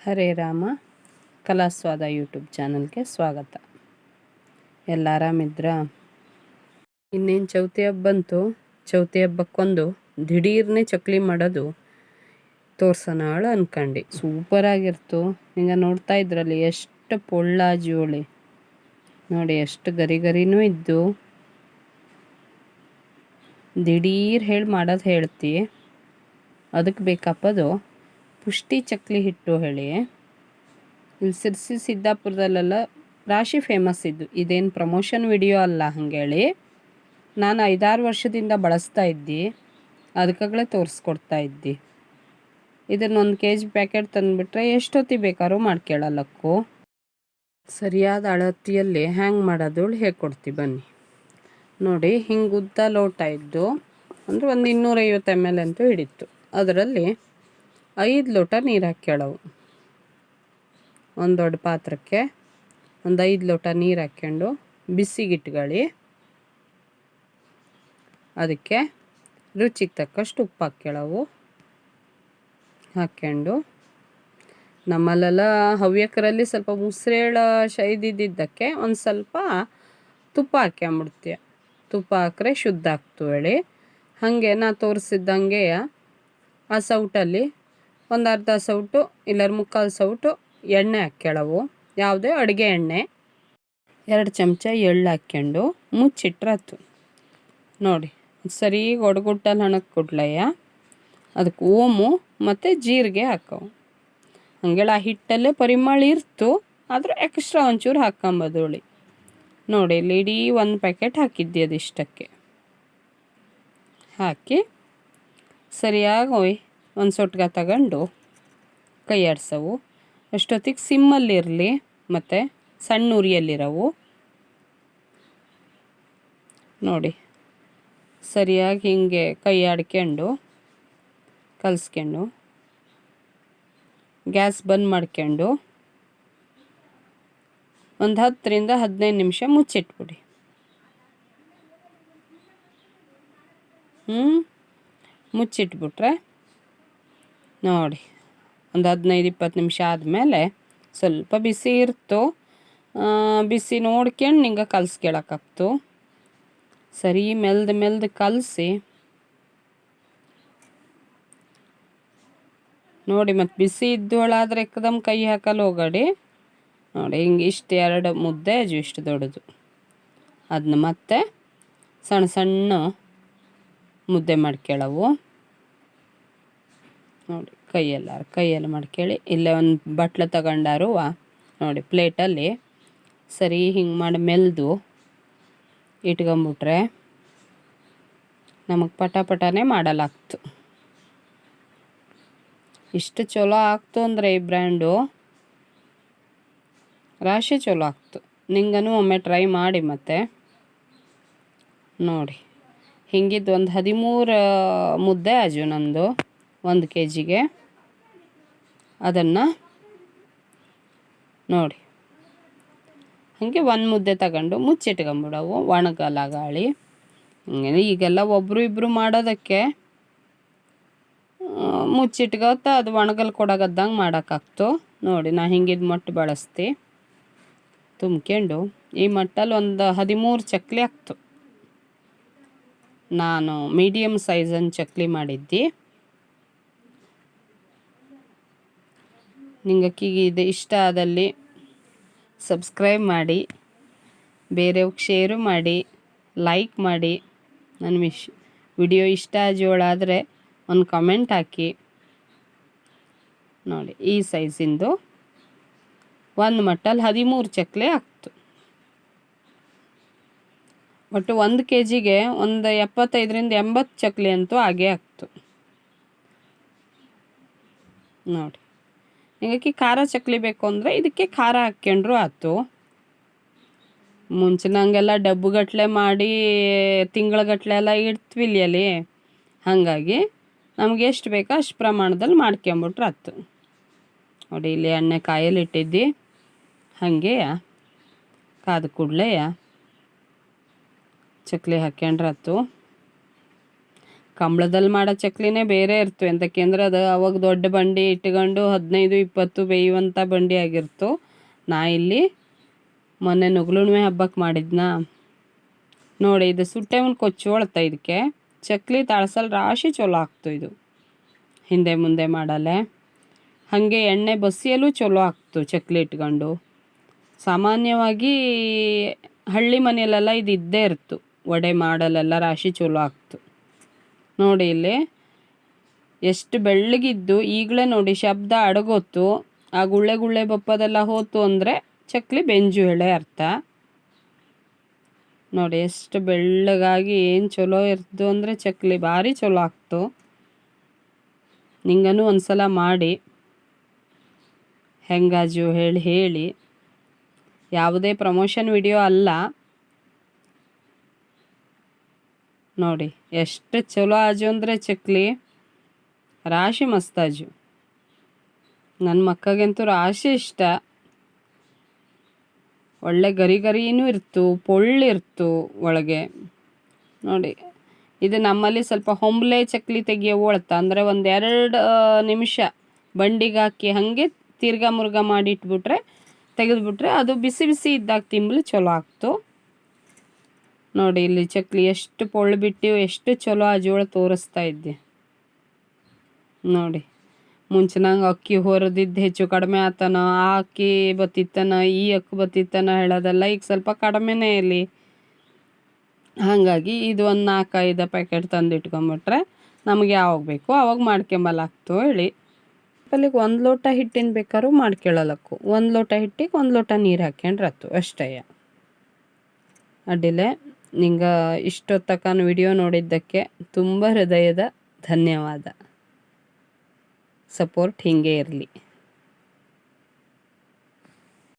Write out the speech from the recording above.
ಹರೇ Rama, ಕಲಾಸ್ವಾದ YouTube ಚಾನಲ್ಗೆ ಸ್ವಾಗತ. ಎಲ್ಲ ಆರಾಮಿದ್ರ ಇನ್ನೇನು ಚೌತಿ ಹಬ್ಬ ಬಂತು? ಚೌತಿ ಹಬ್ಬಕ್ಕೊಂದು ದಿಢೀರ್ನೇ ಚಕ್ಲಿ ಮಾಡೋದು ತೋರ್ಸೋಣ ಅಳು ಅನ್ಕಂಡು. ಸೂಪರಾಗಿರ್ತು ಹಿಂಗೆ ನೋಡ್ತಾ ಇದ್ರಲ್ಲಿ ಎಷ್ಟು ಪೊಳ್ಳ ಜೋಳಿ. ನೋಡಿ, ಎಷ್ಟು ಗರಿ ಗರಿನೂ ಇದ್ದು. ದಿಢೀರ್ ಹೇಳಿ ಮಾಡೋದು ಹೇಳ್ತಿ. ಅದಕ್ಕೆ ಬೇಕಪ್ಪದು ಪುಷ್ಟಿ ಚಕ್ಲಿ ಹಿಟ್ಟು ಹೇಳಿ. ಇಲ್ಲಿ ಸಿರ್ಸಿ ಸಿದ್ದಾಪುರದಲ್ಲೆಲ್ಲ ರಾಶಿ ಫೇಮಸ್ ಇದ್ದು. ಇದೇನು ಪ್ರಮೋಷನ್ ವಿಡಿಯೋ ಅಲ್ಲ ಹಾಗೇಳಿ. ನಾನು ಐದಾರು ವರ್ಷದಿಂದ ಬಳಸ್ತಾ ಇದ್ದಿ. ಅದಕ್ಕಾಗಲೇ ತೋರಿಸ್ಕೊಡ್ತಾ ಇದ್ದಿ. ಇದನ್ನೊಂದು ಕೆ ಜಿ ಪ್ಯಾಕೆಟ್ ತಂದುಬಿಟ್ರೆ ಎಷ್ಟೊತ್ತಿ ಬೇಕಾದ್ರೂ ಮಾಡ್ಕೊಳ್ಳಲ್ಲಕ್ಕೂ ಸರಿಯಾದ ಅಳತಿಯಲ್ಲಿ ಹ್ಯಾಂಗ್ ಮಾಡೋದು ಹೇಳ್ಕೊಡ್ತೀವಿ ಬನ್ನಿ. ನೋಡಿ, ಹಿಂಗೆ ಉದ್ದ ಲೋಟ ಇದ್ದು, ಅಂದರೆ ಒಂದು ಇನ್ನೂರೈವತ್ತು ಎಂ ಎಲ್ ಅಂತೂ ಹಿಡಿತು ಅದರಲ್ಲಿ ಐದು ಲೋಟ ನೀರು ಹಾಕ್ಯಳವು. ಒಂದು ದೊಡ್ಡ ಪಾತ್ರಕ್ಕೆ ಒಂದು ಐದು ಲೋಟ ನೀರು ಹಾಕ್ಕೊಂಡು ಬಿಸಿಗಿಟ್ಕೊಳ್ಳಿ ಅದಕ್ಕೆ ರುಚಿಗೆ ತಕ್ಕಷ್ಟು ಉಪ್ಪು ಹಾಕ್ಯಾಳವು. ಹಾಕ್ಕೊಂಡು ನಮ್ಮಲ್ಲೆಲ್ಲ ಹವ್ಯಕರಲ್ಲಿ ಸ್ವಲ್ಪ ಮುಸ್ರೇಳ ಶೈದಿದ್ದಕ್ಕೆ ಒಂದು ಸ್ವಲ್ಪ ತುಪ್ಪ ಹಾಕ್ಯಂಬಿಡ್ತೀಯ. ತುಪ್ಪ ಹಾಕ್ರೆ ಶುದ್ಧ ಆಗ್ತು ಹೇಳಿ ಹಾಗೆ ನಾ ತೋರಿಸಿದ್ದಂಗೆ ಆ ಸೌಟಲ್ಲಿ ಒಂದು ಅರ್ಧ ಸೌಟು, ಇಲ್ಲರ ಮುಕ್ಕಾಲು ಸೌಟು ಎಣ್ಣೆ ಹಾಕ್ಯಳವು. ಯಾವುದೇ ಅಡುಗೆ ಎಣ್ಣೆ. ಎರಡು ಚಮಚ ಎಳ್ಳು ಹಾಕ್ಕೊಂಡು ಮುಚ್ಚಿಟ್ರತ್ತು ನೋಡಿ, ಸರಿ ಒಡಗುಟ್ಟಲ್ಲಿ ಹಣಕ್ಕೆ ಕೊಡ್ಲಯ್ಯ. ಅದಕ್ಕೆ ಓಮು ಮತ್ತು ಜೀರಿಗೆ ಹಾಕವು. ಹಂಗೆಲ್ಲ ಆ ಹಿಟ್ಟಲ್ಲೇ ಪರಿಮಳ ಇರ್ತು, ಆದರೂ ಎಕ್ಸ್ಟ್ರಾ ಒಂಚೂರು ಹಾಕೊಂಬದೋಳಿ ನೋಡಿ, ಇಲ್ಲಿ ಇಡೀ ಒಂದು ಪ್ಯಾಕೆಟ್ ಹಾಕಿದ್ದೆ ಅದಿಷ್ಟಕ್ಕೆ ಹಾಕಿ ಸರಿಯಾಗಿ ಒಂದು ಸೊಟ್ಗ ತಗೊಂಡು ಕೈ ಆಡ್ಸವು. ಅಷ್ಟೊತ್ತಿಗೆ ಸಿಮ್ಮಲ್ಲಿರಲಿ ಮತ್ತು ಸಣ್ಣ ಉರಿಯಲ್ಲಿರವು ನೋಡಿ, ಸರಿಯಾಗಿ ಹಿಂಗೆ ಕೈ ಆಡ್ಕೊಂಡು ಕಲಿಸ್ಕೊಂಡು ಗ್ಯಾಸ್ ಬಂದ್ ಮಾಡ್ಕೊಂಡು ಒಂದು ಹತ್ತರಿಂದ ಹದಿನೈದು ನಿಮಿಷ ಮುಚ್ಚಿಟ್ಬಿಡಿ. ಹ್ಞೂ ಮುಚ್ಚಿಟ್ಬಿಟ್ರೆ ನೋಡಿ, ಒಂದು ಹದಿನೈದು ಇಪ್ಪತ್ತು ನಿಮಿಷ ಆದಮೇಲೆ ಸ್ವಲ್ಪ ಬಿಸಿ ಇರ್ತು. ಬಿಸಿ ನೋಡ್ಕೊಂಡು ನಿಂಗೆ ಕಲಿಸ್ಕೊಳಕ್ಕಾಗ್ತು ಸರಿ, ಮೆಲ್ದು ಮೆಲ್ದು ಕಲಸಿ. ನೋಡಿ, ಮತ್ತು ಬಿಸಿ ಇದ್ದೊಳಾದ್ರೆ ಎಕ್ದಮ್ ಕೈ ಹಾಕಲು ಹೋಗಡಿ. ನೋಡಿ, ಹಿಂಗೆ ಇಷ್ಟು ಎರಡು ಮುದ್ದೆ ಇಷ್ಟು ದೊಡ್ಡದು. ಅದನ್ನ ಮತ್ತೆ ಸಣ್ಣ ಸಣ್ಣ ಮುದ್ದೆ ಮಾಡ್ಕೊಳ್ಳವು ನೋಡಿ, ಕೈಯೆಲ್ಲ ಕೈಯಲ್ಲಿ ಮಾಡ್ಕೊಳ್ಳಿ ಇಲ್ಲೇ ಒಂದು ಬಟ್ಲು ತಗೊಂಡಾರು ನೋಡಿ, ಪ್ಲೇಟಲ್ಲಿ ಸರಿ ಹಿಂಗೆ ಮಾಡಿ ಮೆಲ್ದು ಇಟ್ಕೊಂಬಿಟ್ರೆ ನಮಗೆ ಪಟ ಪಟನೇ ಮಾಡಲಾಗ್ತು. ಇಷ್ಟು ಚಲೋ ಆಗ್ತು ಅಂದರೆ ಈ ಬ್ರ್ಯಾಂಡು ರಾಶಿ ಚಲೋ ಆಗ್ತು. ನಿಂಗನು ಒಮ್ಮೆ ಟ್ರೈ ಮಾಡಿ ಮತ್ತೆ. ನೋಡಿ, ಹಿಂಗಿದ್ದು ಒಂದು ಹದಿಮೂರು ಮುದ್ದೆ ಆಜು ನಂದು. ಒಂದು ಕೆ ಜಿಗೆ ಅದನ್ನು ನೋಡಿ. ಹಾಗೆ ಒಂದು ಮುದ್ದೆ ತಗೊಂಡು ಮುಚ್ಚಿಟ್ಕೊಂಬಿಡವು ಒಣಗಲ್ಲ ಗಾಳಿ ಹಂಗೆ ಈಗೆಲ್ಲ ಒಬ್ಬರು ಇಬ್ಬರು ಮಾಡೋದಕ್ಕೆ ಮುಚ್ಚಿಟ್ಕೋತ ಅದು ಒಣಗಲ್ ಕೊಡಗದ್ದಂಗೆ ಮಾಡೋಕ್ಕಾಗ್ತು. ನೋಡಿ, ನಾ ಹಿಂಗಿದ್ದು ಮಟ್ಟು ಬಳಸ್ತಿ. ತುಂಬ್ಕೊಂಡು ಈ ಮಟ್ಟಲ್ಲಿ ಒಂದು ಹದಿಮೂರು ಚಕ್ಲಿ ಆಗ್ತು. ನಾನು ಮೀಡಿಯಮ್ ಸೈಜನ್ನು ಚಕ್ಲಿ ಮಾಡಿದ್ದೆ. ನಿಂಗೆ ಇದು ಇಷ್ಟ ಆದಲ್ಲಿ ಸಬ್ಸ್ಕ್ರೈಬ್ ಮಾಡಿ ಬೇರೆಯವ್ರಿಗೆ ಶೇರು ಮಾಡಿ ಲೈಕ್ ಮಾಡಿ, ನನ್ನ ಮಿಶ್ ವಿಡಿಯೋ ಇಷ್ಟ ಜೋಳಾದರೆ ಒಂದು ಕಮೆಂಟ್ ಹಾಕಿ. ನೋಡಿ, ಈ ಸೈಜಿಂದು ಒಂದು ಮಟ್ಟಲ್ಲಿ ಹದಿಮೂರು ಚಕ್ಲೆ ಆಗ್ತು. ಒಟ್ಟು ಒಂದು ಕೆ ಜಿಗೆ ಒಂದು ಎಪ್ಪತ್ತೈದರಿಂದ ಎಂಬತ್ತು ಚಕ್ಲಿ ಅಂತೂ ಆಗೇ ಆಗ್ತು. ನೋಡಿ. ಹಿಂಗಾಗಿ ಖಾರ ಚಕ್ಲಿ ಬೇಕು ಅಂದರೆ ಇದಕ್ಕೆ ಖಾರ ಹಾಕ್ಕೊಂಡ್ರು ಆಯ್ತು. ಮುಂಚಿನಂಗೆಲ್ಲ ಡಬ್ಬುಗಟ್ಟಲೆ ಮಾಡಿ ತಿಂಗಳಗಟ್ಲೆ ಎಲ್ಲ ಇಡ್ತೀವಿ ಅಲ್ಲಿ. ಹಾಗಾಗಿ ನಮ್ಗೆ ಎಷ್ಟು ಬೇಕೋ ಅಷ್ಟು ಪ್ರಮಾಣದಲ್ಲಿ ಮಾಡ್ಕೊಂಬಿಟ್ರೆ ಆಯ್ತು. ನೋಡಿ ಇಲ್ಲಿ ಎಣ್ಣೆ ಕಾಯಲ್ಲಿ ಇಟ್ಟಿದ್ದಿ. ಹಾಗೆ ಕಾದ ಕೂಡಲೇ ಚಕ್ಲಿ ಹಾಕ್ಕೊಂಡ್ರಾತು ಕಂಬಳದಲ್ಲಿ ಮಾಡೋ ಚಕ್ಲಿನೇ ಬೇರೆ ಇರ್ತು ಎಂತಕ್ಕೆಂದ್ರೆ ಅದು ಅವಾಗ ದೊಡ್ಡ ಬಂಡಿ ಇಟ್ಕೊಂಡು ಹದಿನೈದು, ಇಪ್ಪತ್ತು ಬೇಯುವಂಥ ಬಂಡಿ ಆಗಿರ್ತು. ನಾ ಇಲ್ಲಿ ಮೊನ್ನೆ ನುಗ್ಲುಣ್ಮೆ ಹಬ್ಬಕ್ಕೆ ಮಾಡಿದ್ನಾ? ನೋಡಿ, ಇದು ಸುಟ್ಟೆ ಕೊಚ್ಚೋಳ್ತ ಇದಕ್ಕೆ. ಚಕ್ಲಿ ತಾಳ್ಸಲ್ ರಾಶಿ ಚಲೋ ಆಗ್ತು ಇದು. ಹಿಂದೆ ಮುಂದೆ ಮಾಡಲೆ. ಹಾಗೆ ಎಣ್ಣೆ ಬಸಿಯಲ್ಲೂ ಚಲೋ ಆಗ್ತು ಚಕ್ಲಿ ಇಟ್ಕೊಂಡು. ಸಾಮಾನ್ಯವಾಗಿ ಹಳ್ಳಿ ಮನೆಯಲ್ಲೆಲ್ಲ ಇದು ಇದ್ದೇ ಇರ್ತು. ವಡೆ ಮಾಡಲೆಲ್ಲ ರಾಶಿ ಚಲೋ ಆಗ್ತು. ನೋಡಿ ಇಲ್ಲಿ. ಎಷ್ಟು ಬೆಳ್ಳಗಿದ್ದು, ಈಗಲೇ ನೋಡಿ ಶಬ್ದ ಅಡಗೊತ್ತು ಆ ಗುಳ್ಳೆ ಗುಳ್ಳೆ ಬಪ್ಪದೆಲ್ಲ ಹೋತು ಅಂದರೆ ಚಕ್ಲಿ ಬೆಂಜು ಎಳೆ ಅರ್ಥ. ನೋಡಿ ಎಷ್ಟು ಬೆಳ್ಳಗಾಗಿ ಏನು ಚಲೋ ಇರ್ತು ಅಂದರೆ ಚಕ್ಲಿ ಭಾರಿ ಚಲೋ ಆಗ್ತು. ನಿಂಗನು ಒಂದ್ಸಲ ಮಾಡಿ. ಹೆಂಗಾಜು ಹೇಳಿ ಹೇಳಿ. ಯಾವುದೇ ಪ್ರಮೋಷನ್ ವಿಡಿಯೋ ಅಲ್ಲ. ನೋಡಿ, ಎಷ್ಟು ಚಲೋ ಆಜು ಅಂದರೆ ಚಕ್ಲಿ. ರಾಶಿ ಮಸ್ತಾಜು ನನ್ನ ಮಕ್ಕಗಂತೂ ರಾಶಿ ಇಷ್ಟ. ಒಳ್ಳೆ ಗರಿ ಗರಿನೂ ಇರ್ತು ಪೊಳ್ಳಿರ್ತು ಒಳಗೆ. ನೋಡಿ, ಇದು ನಮ್ಮಲ್ಲಿ ಸ್ವಲ್ಪ ಹೊಂಬ್ಲೆ ಚಕ್ಲಿ ತೆಗಿಯೋ ಒಳ್ತ ಅಂದರೆ ಒಂದು ಎರಡು ನಿಮಿಷ ಬಂಡಿಗೆ ಹಾಕಿ ಹಾಗೆ ತಿರ್ಗಾ ಮುರ್ಗ ಮಾಡಿ ಇಟ್ಬಿಟ್ರೆ, ತೆಗೆದುಬಿಟ್ರೆ ಅದು ಬಿಸಿ ಬಿಸಿ ಇದ್ದಾಗ ತಿಂಬಲು ಚಲೋ ಆಗ್ತು. ನೋಡಿ, ಇಲ್ಲಿ ಚಕ್ಲಿ ಎಷ್ಟು ಪೊಳ್ಳು ಬಿಟ್ಟು ಎಷ್ಟು ಚಲೋ ಆ ಜೋಳ ತೋರಿಸ್ತಾ ಇದ್ದೆ. ನೋಡಿ ಮುಂಚೆನಂಗೆ ಅಕ್ಕಿ ಹೊರದಿದ್ದು ಹೆಚ್ಚು ಕಡಿಮೆ ಆತನ ಆ ಅಕ್ಕಿ ಬತ್ತಿತ್ತನ, ಈ ಅಕ್ಕಿ ಬತ್ತಿತ್ತನ ಹೇಳೋದಲ್ಲ ಈಗ ಸ್ವಲ್ಪ ಕಡಿಮೆನೇ ಇಲ್ಲಿ. ಹಾಗಾಗಿ ಇದು ಒಂದು ನಾಲ್ಕೈದು ಪ್ಯಾಕೆಟ್ ತಂದು ಇಟ್ಕೊಂಬಿಟ್ರೆ ನಮಗೆ ಯಾವಾಗ ಬೇಕು ಅವಾಗ ಮಾಡ್ಕೊಂಬಲಾಗ್ತು ಹೇಳಿ. ಅಲ್ಲಿಗೆ ಒಂದು ಲೋಟ ಹಿಟ್ಟಿನ ಬೇಕಾದ್ರೂ ಮಾಡ್ಕೊಳ್ಳಲಕ್ಕು ಒಂದು ಲೋಟ ಹಿಟ್ಟಿಗೆ ಒಂದು ಲೋಟ ನೀರು ಹಾಕ್ಯಂಡ್ರತ್ತು ಅಷ್ಟೇ. ಅಡ್ಡಿಲೆ ನಿಂಗೆ ಇಷ್ಟೊತ್ತಕನ ವಿಡಿಯೋ ನೋಡಿದ್ದಕ್ಕೆ ತುಂಬ ಹೃದಯದ ಧನ್ಯವಾದ. ಸಪೋರ್ಟ್ ಹೀಗೆ ಇರಲಿ.